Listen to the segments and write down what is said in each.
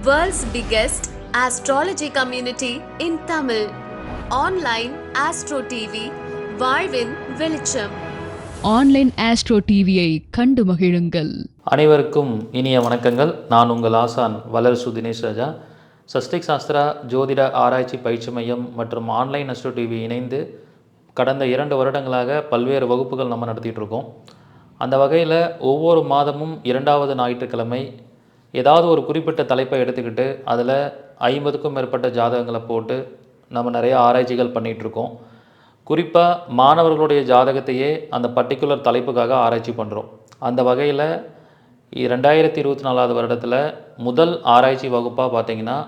World's biggest astrology community in Tamil. Online Astro TV, வாழ்வின் வெளிச்சம். Online astro டிவியை கண்டு மகிழுங்கள். அனைவருக்கும் இனிய வணக்கங்கள். நான் உங்கள் ஆசான் வளர்சு தினேஷ் ராஜா. சஸ்டிக் சாஸ்திரா ஜோதிட ஆராய்ச்சி பயிற்சி மையம் மற்றும் ஆன்லைன் அஸ்ட்ரோ டிவி இணைந்து கடந்த இரண்டு வருடங்களாக பல்வேறு வகுப்புகள் நம்ம நடத்திட்டு இருக்கோம். அந்த வகையில் ஒவ்வொரு மாதமும் இரண்டாவது ஞாயிற்றுக்கிழமை ஏதாவது ஒரு குறிப்பிட்ட தலைப்பை எடுத்துக்கிட்டு அதில் ஐம்பதுக்கும் மேற்பட்ட ஜாதகங்களை போட்டு நம்ம நிறைய ஆராய்ச்சிகள் பண்ணிகிட்ருக்கோம். குறிப்பாக மாணவர்களுடைய ஜாதகத்தையே அந்த பர்டிகுலர் தலைப்புக்காக ஆராய்ச்சி பண்ணுறோம் அந்த வகையில் ரெண்டாயிரத்தி இருபத்தி நாலாவது வருடத்தில் முதல் ஆராய்ச்சி வகுப்பாக பார்த்தீங்கன்னா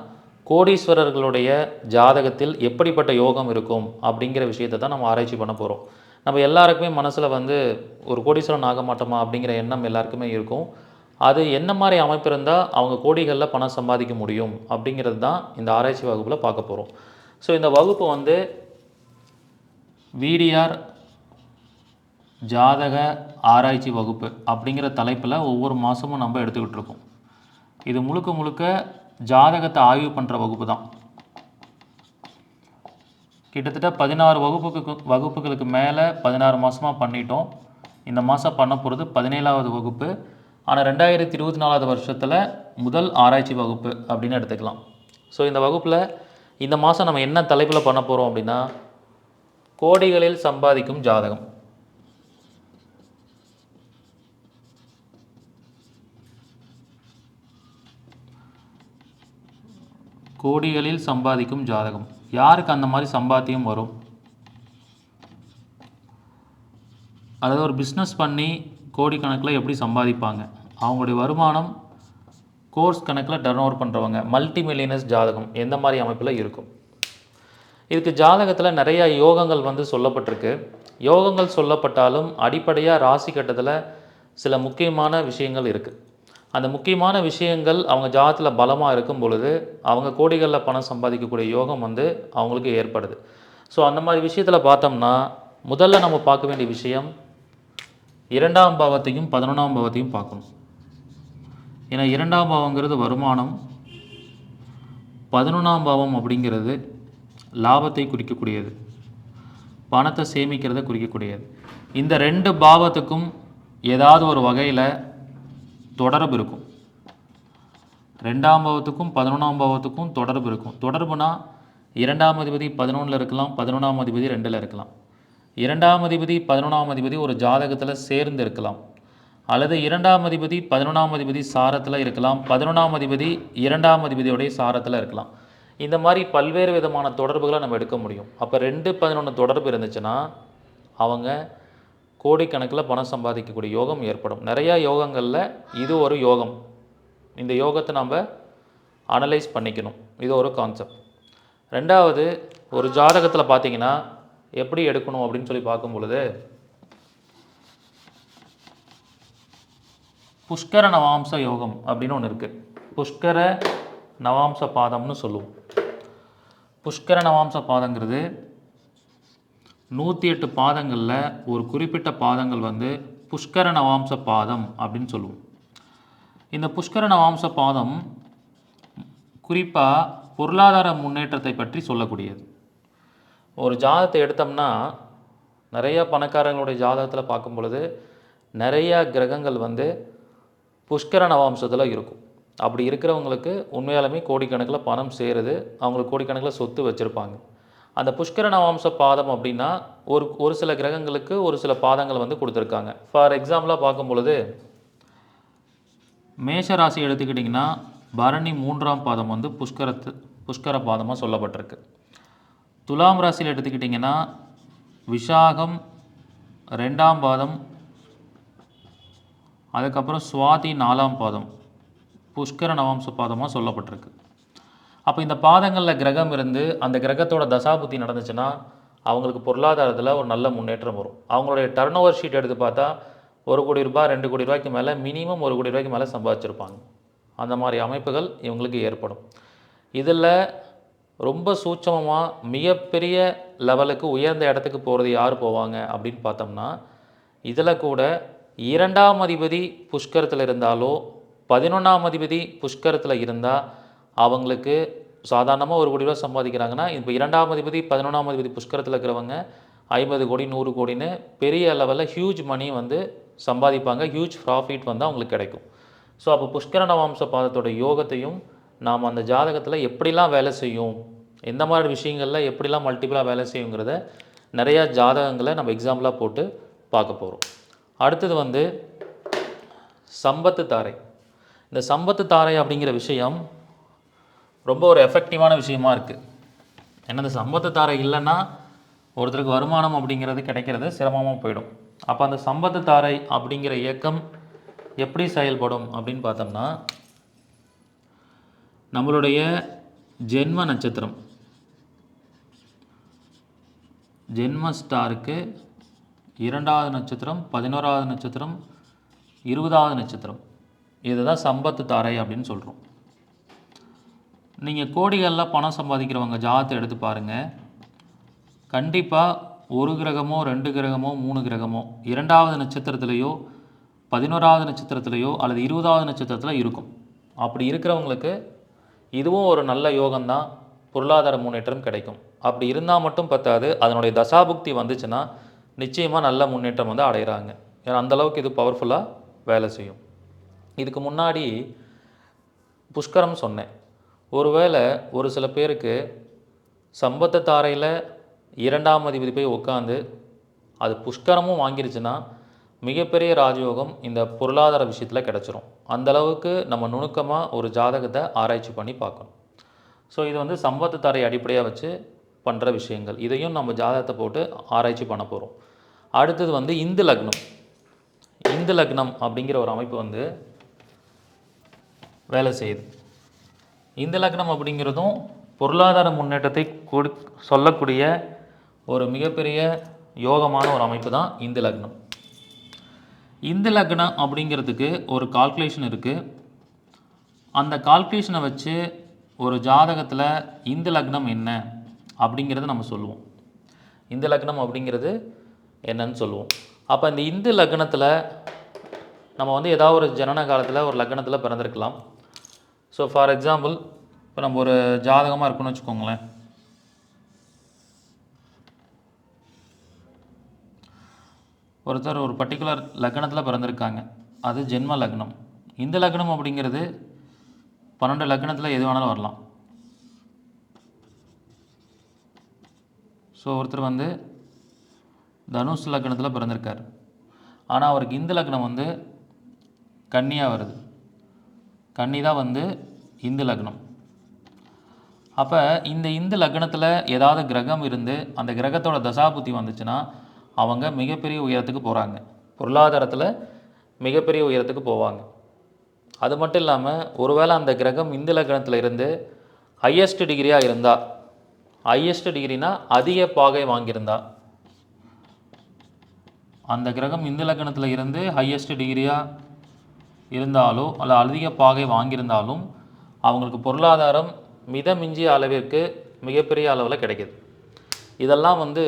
கோடீஸ்வரர்களுடைய ஜாதகத்தில் எப்படிப்பட்ட யோகம் இருக்கும் அப்படிங்கிற விஷயத்தை தான் நம்ம ஆராய்ச்சி பண்ண போகிறோம் நம்ம எல்லாருக்குமே மனசில் வந்து ஒரு கோடீஸ்வரன் ஆக மாட்டோமா அப்படிங்கிற எண்ணம் எல்லாருக்குமே இருக்கும். அது என்ன மாதிரி அமைப்பு இருந்தால் அவங்க கோடிகளில் பணம் சம்பாதிக்க முடியும் அப்படிங்கிறது தான் இந்த ஆராய்ச்சி வகுப்பில் பார்க்க போகிறோம் ஸோ இந்த வகுப்பு வந்து விடிஆர் ஜாதக ஆராய்ச்சி வகுப்பு அப்படிங்கிற தலைப்பில் ஒவ்வொரு மாதமும் நம்ம எடுத்துக்கிட்டு இருக்கோம். இது முழுக்க முழுக்க ஜாதகத்தை ஆய்வு பண்ணுற வகுப்பு தான். கிட்டத்தட்ட பதினாறு வகுப்புக்கு வகுப்புகளுக்கு மேலே பதினாறு மாதமாக பண்ணிட்டோம். இந்த மாதம் பண்ண போகிறது பதினேழாவது வகுப்பு. ஆனால் ரெண்டாயிரத்தி இருபத்தி நாலாவது வருஷத்தில் முதல் ஆராய்ச்சி வகுப்பு அப்படின்னு எடுத்துக்கலாம். ஸோ இந்த வகுப்பில் இந்த மாதம் நம்ம என்ன தலைப்பில் பண்ண போகிறோம் அப்படின்னா கோடிகளில் சம்பாதிக்கும் ஜாதகம். கோடிகளில் சம்பாதிக்கும் ஜாதகம். யாருக்கு அந்த மாதிரி சம்பாத்தியம் வரும்? அதாவது ஒரு பிஸ்னஸ் பண்ணி கோடிக்கணக்கில் எப்படி சம்பாதிப்பாங்க? அவங்களுடைய வருமானம் கோர்ஸ் கணக்கில் டர்ன் ஓவர் பண்ணுறவங்க மல்டி மில்லியனர்ஸ் ஜாதகம் எந்த மாதிரி அமைப்பில் இருக்கும்? இதுக்கு ஜாதகத்தில் நிறைய யோகங்கள் வந்து சொல்லப்பட்டிருக்கு. யோகங்கள் சொல்லப்பட்டாலும் அடிப்படையாக ராசி கட்டத்தில் சில முக்கியமான விஷயங்கள் இருக்குது அந்த முக்கியமான விஷயங்கள் அவங்க ஜாதகத்தில் பலமாக இருக்கும் பொழுது அவங்க கோடிகளில் பணம் சம்பாதிக்கக்கூடிய யோகம் வந்து அவங்களுக்கு ஏற்படுது. ஸோ அந்த மாதிரி விஷயத்தில் பார்த்தோம்னா முதல்ல நம்ம பார்க்க வேண்டிய விஷயம் இரண்டாம் பாவத்தையும் பதினொன்றாம் பாவத்தையும் பார்க்கணும். ஏன்னா இரண்டாம் பாவங்கிறது வருமானம் பதினொன்றாம் பாவம் அப்படிங்கிறது லாபத்தை குறிக்கக்கூடியது பணத்தை சேமிக்கிறத குறிக்கக்கூடியது. இந்த ரெண்டு பாவத்துக்கும் ஏதாவது ஒரு வகையில் தொடர்பு இருக்கும். ரெண்டாம் பாவத்துக்கும் பதினொன்றாம் பாவத்துக்கும் தொடர்பு இருக்கும். தொடர்புனா இரண்டாம் அதிபதி பதினொன்றில் இருக்கலாம் பதினொன்றாம் அதிபதி ரெண்டில் இருக்கலாம். இரண்டாம் அதிபதி பதினொன்றாம் அதிபதி ஒரு ஜாதகத்தில் சேர்ந்து இருக்கலாம். அல்லது இரண்டாம் அதிபதி பதினொன்றாம் அதிபதி சாரத்தில் இருக்கலாம். பதினொன்றாம் அதிபதி இரண்டாம் அதிபதியோடைய சாரத்தில் இருக்கலாம். இந்த மாதிரி பல்வேறு விதமான தொடர்புகளை நம்ம எடுக்க முடியும். அப்போ ரெண்டு பதினொன்று தொடர்பு இருந்துச்சுன்னா அவங்க கோடிக்கணக்கில் பணம் சம்பாதிக்கக்கூடிய யோகம் ஏற்படும். நிறையா யோகங்களில் இது ஒரு யோகம். இந்த யோகத்தை நம்ம அனலைஸ் பண்ணிக்கணும். இது ஒரு கான்செப்ட் ரெண்டாவது ஒரு ஜாதகத்தில் பார்த்திங்கன்னா எப்படி எடுக்கணும் அப்படின்னு சொல்லி பார்க்கும் பொழுது புஷ்கர நவாம்ச யோகம் அப்படின்னு ஒன்று இருக்குது புஷ்கர நவாம்ச பாதம்னு சொல்லுவோம். புஷ்கர நவாம்ச பாதங்கிறது நூற்றி எட்டு பாதங்களில் ஒரு குறிப்பிட்ட பாதங்கள் வந்து புஷ்கர நவாம்ச பாதம் அப்படின்னு சொல்லுவோம். இந்த புஷ்கர நவாம்ச பாதம் குறிப்பாக பொருளாதார முன்னேற்றத்தை பற்றி சொல்லக்கூடியது. ஒரு ஜாதகத்தை எடுத்தோம்னா நிறையா பணக்காரங்களுடைய ஜாதகத்தில் பார்க்கும் பொழுது நிறையா கிரகங்கள் வந்து புஷ்கர நவாம்சத்தில் இருக்கும். அப்படி இருக்கிறவங்களுக்கு உண்மையாலுமே கோடிக்கணக்கில் பணம் சேருது. அவங்களுக்கு கோடிக்கணக்கில் சொத்து வச்சுருப்பாங்க. அந்த புஷ்கர நவாம்ச பாதம் அப்படின்னா ஒரு ஒரு சில கிரகங்களுக்கு ஒரு சில பாதங்கள் வந்து கொடுத்துருக்காங்க. ஃபார் எக்ஸாம்பிளாக பார்க்கும் பொழுது மேஷ ராசி எடுத்துக்கிட்டிங்கன்னா பரணி மூன்றாம் பாதம் வந்து புஷ்கரத்து புஷ்கர பாதமாக சொல்லப்பட்டிருக்கு. துலாம் ராசியில் எடுத்துக்கிட்டிங்கன்னா விஷாகம் ரெண்டாம் பாதம் அதுக்கப்புறம் சுவாதி நாலாம் பாதம் புஷ்கர நவாம்ச பாதமாக சொல்லப்பட்டிருக்கு. அப்போ இந்த பாதங்களில் கிரகம் இருந்து அந்த கிரகத்தோட தசாபுத்தி நடந்துச்சுன்னா அவங்களுக்கு பொருளாதாரத்தில் ஒரு நல்ல முன்னேற்றம் வரும். அவங்களுடைய டர்ன் ஓவர் ஷீட் எடுத்து பார்த்தா ஒரு கோடி ரூபாய் ரெண்டு கோடி ரூபாய்க்கு மேலே மினிமம் ஒரு கோடி ரூபாய்க்கு மேலே சம்பாதிச்சிருப்பாங்க. அந்த மாதிரி அமைப்புகள் இவங்களுக்கு ஏற்படும். இதில் ரொம்ப சூட்சமமாக மிகப்பெரிய லெவலுக்கு உயர்ந்த இடத்துக்கு போகிறது யார் போவாங்க அப்படின்னு பார்த்தோம்னா இதில் கூட இரண்டாம் அதிபதி புஷ்கரத்தில் இருந்தாலோ பதினொன்றாம் அதிபதி புஷ்கரத்தில் இருந்தால் அவங்களுக்கு சாதாரணமாக ஒரு கோடி ரூபா சம்பாதிக்கிறாங்கன்னா இப்போ இரண்டாம் அதிபதி பதினொன்றாம் அதிபதி புஷ்கரத்தில் இருக்கிறவங்க ஐம்பது கோடி நூறு கோடின்னு பெரிய லெவலில் ஹியூஜ் மணி வந்து சம்பாதிப்பாங்க ஹியூஜ் ப்ராஃபிட் வந்து அவங்களுக்கு கிடைக்கும். ஸோ அப்போ புஷ்கரண வம்ச பாதத்தோட யோகத்தையும் நாம் அந்த ஜாதகத்தில் எப்படிலாம் வேலை செய்யும் எந்த மாதிரி விஷயங்களில் எப்படிலாம் மல்டிபிளாக வேலை செய்யுங்கிறத நிறையா ஜாதகங்களை நம்ம எக்ஸாம்பிளாக போட்டு பார்க்க போகிறோம் அடுத்தது வந்து சம்பத்து தாரை. இந்த சம்பத்து தாரை அப்படிங்கிற விஷயம் ரொம்ப ஒரு எஃபெக்டிவான விஷயமா இருக்குது ஏன்னா இந்த சம்பத்து தாரை இல்லைன்னா ஒருத்தருக்கு வருமானம் அப்படிங்கிறது கிடைக்கிறது சிரமமாக போயிடும். அப்போ அந்த சம்பத்து தாரை அப்படிங்கிற இயக்கம் எப்படி செயல்படும் அப்படின்னு பார்த்தோம்னா நம்மளுடைய ஜென்ம நட்சத்திரம். ஜென்ம ஸ்டாருக்கு இரண்டாவது நட்சத்திரம் பதினோராவது நட்சத்திரம் இருபதாவது நட்சத்திரம். இதுதான் சம்பத்து தாரை அப்படின்னு சொல்கிறோம் நீங்கள் கோடிகளில் பணம் சம்பாதிக்கிறவங்க ஜாதத்தை எடுத்து பாருங்கள் கண்டிப்பாக ஒரு கிரகமோ ரெண்டு கிரகமோ மூணு கிரகமோ இரண்டாவது நட்சத்திரத்துலேயோ பதினோராவது நட்சத்திரத்திலையோ அல்லது இருபதாவது நட்சத்திரத்தில் இருக்கும். அப்படி இருக்கிறவங்களுக்கு இதுவும் ஒரு நல்ல யோகம்தான். பொருளாதார முன்னேற்றம் கிடைக்கும். அப்படி இருந்தால் மட்டும் பத்தாது. அதனுடைய தசாபுக்தி வந்துச்சுன்னா நிச்சயமாக நல்ல முன்னேற்றம் வந்து அடைகிறாங்க ஏன்னா அந்தளவுக்கு இது பவர்ஃபுல்லாக வேலை செய்யும். இதுக்கு முன்னாடி புஷ்கரம் சொன்னேன். ஒருவேளை ஒரு சில பேருக்கு சம்பத்த தாரையில் இரண்டாம் அதிபதி போய் உட்காந்து அது புஷ்கரமும் வாங்கிருச்சுன்னா மிகப்பெரிய ராஜயோகம் இந்த பொருளாதார விஷயத்தில் கிடச்சிரும். அந்தளவுக்கு நம்ம நுணுக்கமாக ஒரு ஜாதகத்தை ஆராய்ச்சி பண்ணி பார்க்கணும். ஸோ இது வந்து சம்பத்து தரை அடிப்படையாக வச்சு பண்ணுற விஷயங்கள். இதையும் நம்ம ஜாதகத்தை போட்டு ஆராய்ச்சி பண்ண போகிறோம் அடுத்தது வந்து இந்து லக்னம். இந்து லக்னம் அப்படிங்கிற ஒரு அமைப்பு வந்து வேலை செய்யுது. இந்து லக்னம் அப்படிங்கிறதும் பொருளாதார முன்னேற்றத்தை கொடு சொல்லக்கூடிய ஒரு மிகப்பெரிய யோகமான ஒரு அமைப்பு தான் இந்து லக்னம். இந்த லக்னம் அப்படிங்கிறதுக்கு ஒரு கால்குலேஷன் இருக்குது அந்த கால்குலேஷனை வச்சு ஒரு ஜாதகத்தில் இந்த லக்னம் என்ன அப்படிங்கிறத நம்ம சொல்லுவோம். இந்த லக்னம் அப்படிங்கிறது என்னன்னு சொல்லுவோம். அப்போ இந்த இந்து லக்னத்தில் நம்ம வந்து ஏதாவது ஒரு ஜனன காலத்தில் ஒரு லக்னத்தில் பிறந்திருக்கலாம். ஸோ ஃபார் எக்ஸாம்பிள் இப்போ நம்ம ஒரு ஜாதகமாக இருக்குன்னு வச்சுக்கோங்களேன். ஒருத்தர் ஒரு பர்டிகுலர் லக்னத்தில் பிறந்திருக்காங்க. அது ஜென்ம லக்னம். இந்த லக்னம் அப்படிங்கிறது பன்னெண்டு லக்னத்தில் எது வேணாலும் வரலாம். ஸோ ஒருத்தர் வந்து தனுஷ் லக்னத்தில் பிறந்திருக்கார். ஆனால் அவருக்கு இந்த லக்னம் வந்து கன்னியாக வருது. கன்னி தான் வந்து இந்து லக்னம். அப்போ இந்த இந்து லக்னத்தில் ஏதாவது கிரகம் இருந்து அந்த கிரகத்தோட தசாபுத்தி வந்துச்சுன்னா அவங்க மிகப்பெரிய உயரத்துக்கு போகிறாங்க பொருளாதாரத்தில் மிகப்பெரிய உயரத்துக்கு போவாங்க. அது மட்டும் இல்லாமல் ஒருவேளை அந்த கிரகம் இந்து லக்னத்தில் இருந்து ஹையஸ்ட் டிகிரியாக இருந்தால் ஹையஸ்ட் டிகிரினா அதிக பாகை வாங்கியிருந்தா அந்த கிரகம் இந்து லக்னத்தில் இருந்து ஹையஸ்ட் டிகிரியாக இருந்தாலோ அல்ல அதிக பாகை வாங்கியிருந்தாலும் அவங்களுக்கு பொருளாதாரம் மிதமிஞ்சிய அளவிற்கு மிகப்பெரிய அளவில் கிடைக்கிது. இதெல்லாம் வந்து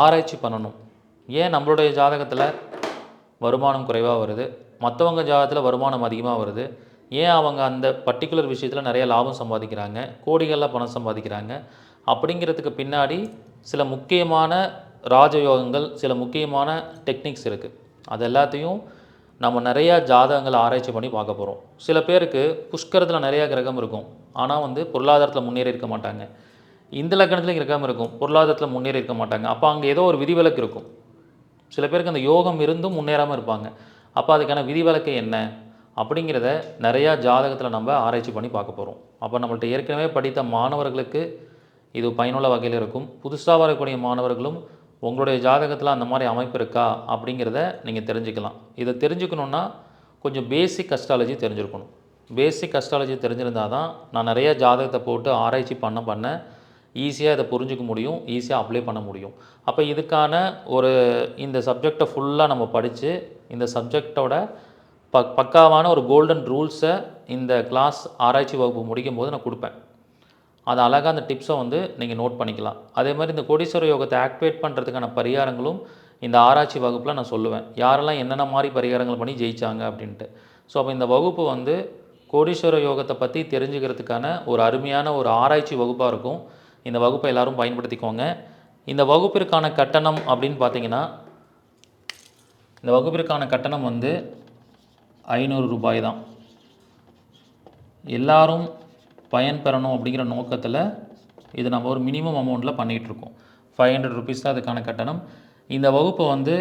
ஆராய்ச்சி பண்ணணும். ஏன் நம்மளுடைய ஜாதகத்தில் வருமானம் குறைவாக வருது? மற்றவங்க ஜாதகத்தில் வருமானம் அதிகமாக வருது. ஏன் அவங்க அந்த பர்டிகுலர் விஷயத்தில் நிறைய லாபம் சம்பாதிக்கிறாங்க? கோடிகளில் பணம் சம்பாதிக்கிறாங்க. அப்படிங்கிறதுக்கு பின்னாடி சில முக்கியமான ராஜயோகங்கள் சில முக்கியமான டெக்னிக்ஸ் இருக்குது அது எல்லாத்தையும் நம்ம நிறையா ஜாதகங்களை ஆராய்ச்சி பண்ணி பார்க்க போகிறோம் சில பேருக்கு புஷ்கரத்தில் நிறையா கிரகம் இருக்கும். ஆனால் வந்து பொருளாதாரத்தில் முன்னேறி இருக்க மாட்டாங்க. இந்த லக்கணத்துலையும் இருக்காமல் இருக்கும். பொருளாதாரத்தில் முன்னேறி இருக்க மாட்டாங்க. அப்போ அங்கே ஏதோ ஒரு விதிவிலக்கு இருக்கும். சில பேருக்கு அந்த யோகம் இருந்தும் முன்னேறாமல் இருப்பாங்க. அப்போ அதுக்கான விதிவிலக்கு என்ன? அப்படிங்கிறத நிறையா ஜாதகத்தில் நம்ம ஆராய்ச்சி பண்ணி பார்க்க போகிறோம் அப்போ நம்மள்ட்ட ஏற்கனவே படித்த மாணவர்களுக்கு இது பயனுள்ள வகையில் இருக்கும். புதுசாக வரக்கூடிய மாணவர்களும் உங்களுடைய ஜாதகத்தில் அந்த மாதிரி அமைப்பு இருக்கா? அப்படிங்கிறத நீங்கள் தெரிஞ்சுக்கலாம். இதை தெரிஞ்சுக்கணுன்னா கொஞ்சம் பேசிக் அஸ்ட்ராலஜி தெரிஞ்சிருக்கணும். பேசிக் அஸ்ட்ராலஜி தெரிஞ்சிருந்தால் தான் நான் நிறைய ஜாதகத்தை போட்டு ஆராய்ச்சி பண்ண பண்ண ஈஸியாக இதை புரிஞ்சுக்க முடியும் ஈஸியாக அப்ளை பண்ண முடியும். அப்போ இதுக்கான ஒரு இந்த சப்ஜெக்டை ஃபுல்லாக நம்ம படித்து இந்த சப்ஜெக்டோட ப பக்காவான ஒரு கோல்டன் ரூல்ஸை இந்த கிளாஸ் ஆராய்ச்சி வகுப்பு முடிக்கும் போது நான் கொடுப்பேன். அது அழகாக அந்த டிப்ஸை வந்து நீங்கள் நோட் பண்ணிக்கலாம். அதே மாதிரி இந்த கோடீஸ்வர யோகத்தை ஆக்டிவேட் பண்ணுறதுக்கான பரிகாரங்களும் இந்த ஆராய்ச்சி வகுப்பில் நான் சொல்லுவேன். யாரெல்லாம் என்னென்ன மாதிரி பரிகாரங்கள் பண்ணி ஜெயித்தாங்க அப்படின்ட்டு. ஸோ அப்போ இந்த வகுப்பு வந்து கோடீஸ்வர யோகத்தை பற்றி தெரிஞ்சுக்கிறதுக்கான ஒரு அருமையான ஒரு ஆராய்ச்சி வகுப்பாக இருக்கும். இந்த வகுப்பை எல்லாரும் பயன்படுத்திக்கோங்க. இந்த வகுப்பிற்கான கட்டணம் அப்படின்னு பார்த்தீங்கன்னா இந்த வகுப்பிற்கான கட்டணம் வந்து ஐநூறு ரூபாய் தான். எல்லாரும் பயன்பெறணும் அப்படிங்கிற நோக்கத்தில் இது நம்ம ஒரு மினிமம் அமௌண்ட்டில் பண்ணிகிட்ருக்கோம் ஃபைவ் ஹண்ட்ரட் ருபீஸ் தான் அதுக்கான கட்டணம். இந்த வகுப்பு வந்து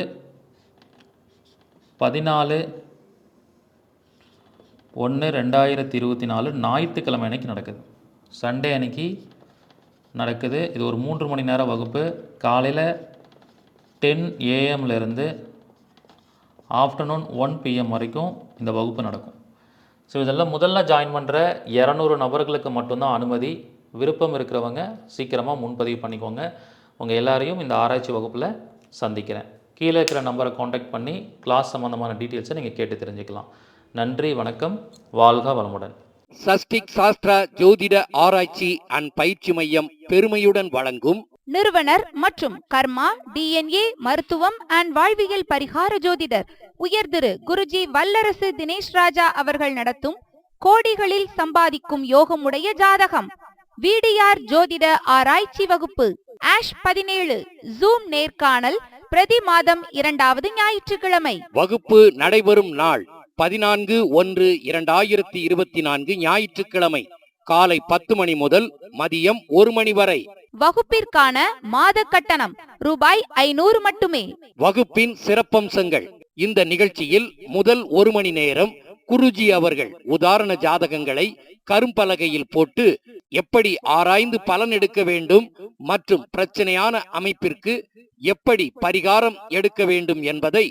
பதினாலு ஒன்று ரெண்டாயிரத்தி இருபத்தி நாலு ஞாயிற்றுக்கிழமை அன்னைக்கு நடக்குது. சண்டே அன்னைக்கு நடக்குது. இது ஒரு மூன்று மணி நேர வகுப்பு. காலையில் டென் ஏஎம்லேருந்து ஆஃப்டர்நூன் ஒன் பிஎம் வரைக்கும் இந்த வகுப்பு நடக்கும். ஸோ இதெல்லாம் முதல்ல ஜாயின் பண்ணுற இரநூறு நபர்களுக்கு மட்டும்தான் அனுமதி. விருப்பம் இருக்கிறவங்க சீக்கிரமாக முன்பதிவு பண்ணிக்கோங்க. உங்கள் எல்லாரையும் இந்த ஆராய்ச்சி வகுப்பில் சந்திக்கிறேன். கீழே இருக்கிற நம்பரை காண்டாக்ட் பண்ணி கிளாஸ் சம்மந்தமான டீட்டெயில்ஸை நீங்கள் கேட்டு தெரிஞ்சுக்கலாம். நன்றி வணக்கம். வாழ்க வளமுடன். சஷ்டிக் சாஸ்திரா ஜோதிட ஆராய்ச்சி அண்ட் பயிற்சி மையம் பெருமையுடன் வழங்கும் நிறுவனர் மற்றும் கர்மா டிஎன்ஏ மருத்துவம் அண்ட் வாழ்வியல் பரிகார ஜோதிடர் உயர் திரு குருஜி வல்லரசு தினேஷ் ராஜா அவர்கள் நடத்தும் கோடிகளில் சம்பாதிக்கும் யோகமுடைய ஜாதகம். விடிஆர் ஜோதிட ஆராய்ச்சி வகுப்பு. ஆஷ் பதினேழு ஜூம் நேர்காணல் பிரதி மாதம் இரண்டாவது ஞாயிற்றுக்கிழமை. வகுப்பு நடைபெறும் நாள். பதினான்கு ஒன்று இரண்டாயிரத்தி இருபத்தி நான்கு ஞாயிற்றுக்கிழமை காலை பத்து மணி முதல் மதியம் ஒரு மணி வரை. வகுப்பிற்கான மாத கட்டணம் ரூபாய் ஐநூறு மட்டுமே. வகுப்பின் சிறப்பம்சங்கள். இந்த நிகழ்ச்சியில் முதல் ஒரு மணி நேரம் குருஜி அவர்கள் உதாரண ஜாதகங்களை கரும்பலகையில் போட்டு எப்படி ஆராய்ந்து பலன் எடுக்க வேண்டும் மற்றும் பிரச்சனையான அமைப்பிற்கு எப்படி பரிகாரம் எடுக்க வேண்டும் என்பதை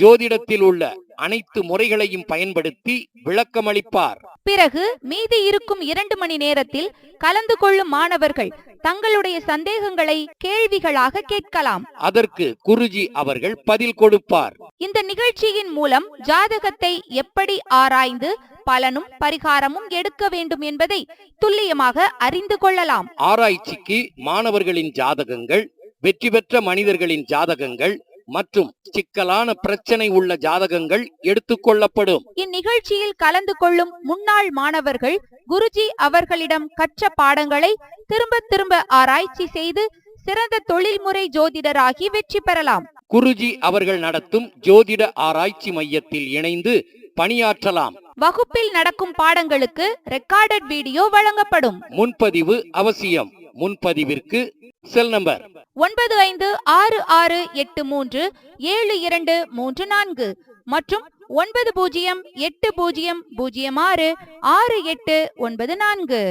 ஜோதிடத்தில் உள்ள அனைத்து முறைகளையும் பயன்படுத்தி விளக்கமளிப்பார். பிறகு மீதி இருக்கும் இரண்டு மணி நேரத்தில் கலந்து கொள்ளும் மாணவர்கள் தங்களுடைய சந்தேகங்களை கேள்விகளாக கேட்கலாம். அதற்கு குருஜி அவர்கள் பதில் கொடுப்பார். இந்த நிகழ்ச்சியின் மூலம் ஜாதகத்தை எப்படி ஆராய்ந்து பலனும் பரிகாரமும் எடுக்க வேண்டும் என்பதை துல்லியமாக அறிந்து கொள்ளலாம். ஆராய்ச்சிக்கு மாணவர்களின் ஜாதகங்கள் வெற்றி பெற்ற மனிதர்களின் ஜாதகங்கள் மற்றும் சிக்கலான பிரச்சனை உள்ள ஜாதகங்கள் எடுத்துக்கொள்ளப்படும். இந்நிகழ்ச்சியில் கலந்து கொள்ளும் முன்னாள் மாணவர்கள் குருஜி அவர்களிடம் கற்ற பாடங்களை திரும்ப திரும்ப ஆராய்ச்சி செய்து சிறந்த தொழில்முறை ஜோதிடராகி வெற்றி பெறலாம். குருஜி அவர்கள் நடத்தும் ஜோதிட ஆராய்ச்சி மையத்தில் இணைந்து பணியாற்றலாம். வகுப்பில் நடக்கும் பாடங்களுக்கு ரெக்கார்டட் வீடியோ வழங்கப்படும். முன்பதிவு அவசியம். முன்பதிவிற்கு செல் நம்பர் ஒன்பது ஐந்து ஆறு ஆறு எட்டு மூன்று ஏழு இரண்டு மூன்று நான்கு மற்றும் ஒன்பது பூஜ்ஜியம் எட்டு பூஜ்ஜியம் பூஜ்ஜியம் ஆறு ஆறு எட்டு ஒன்பது நான்கு.